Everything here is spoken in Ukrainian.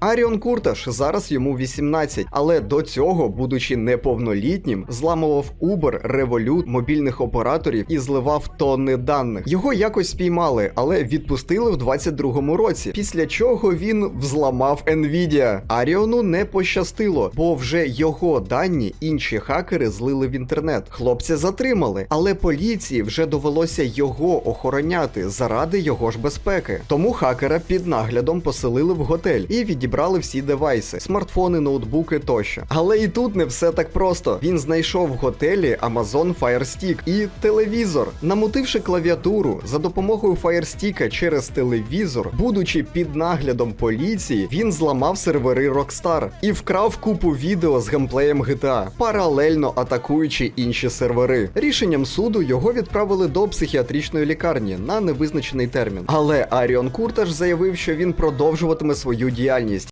Аріон Курташ зараз йому 18, але до цього, будучи неповнолітнім, зламував Uber, Revolut, мобільних операторів і зливав тонни даних. Його якось спіймали, але відпустили в 22-му році. Після чого він взламав Nvidia. Аріону не пощастило, бо вже його дані інші хакери злили в інтернет. Хлопця затримали, але поліції вже довелося його охороняти заради його ж безпеки. Тому хакера під наглядом поселили в готель і відібрали всі девайси, смартфони, ноутбуки тощо. Але і тут не все так просто. Він знайшов в готелі Amazon Fire Stick і телевізор. Намутивши клавіатуру за допомогою Fire Stick через телевізор, будучи під наглядом поліції, він зламав сервери Rockstar і вкрав купу відео з геймплеєм GTA, паралельно атакуючи інші сервери. Рішенням суду його відправили до психіатричної лікарні на невизначений термін. Але Аріон Курташ заявив, що він продовжуватиме свою діяльність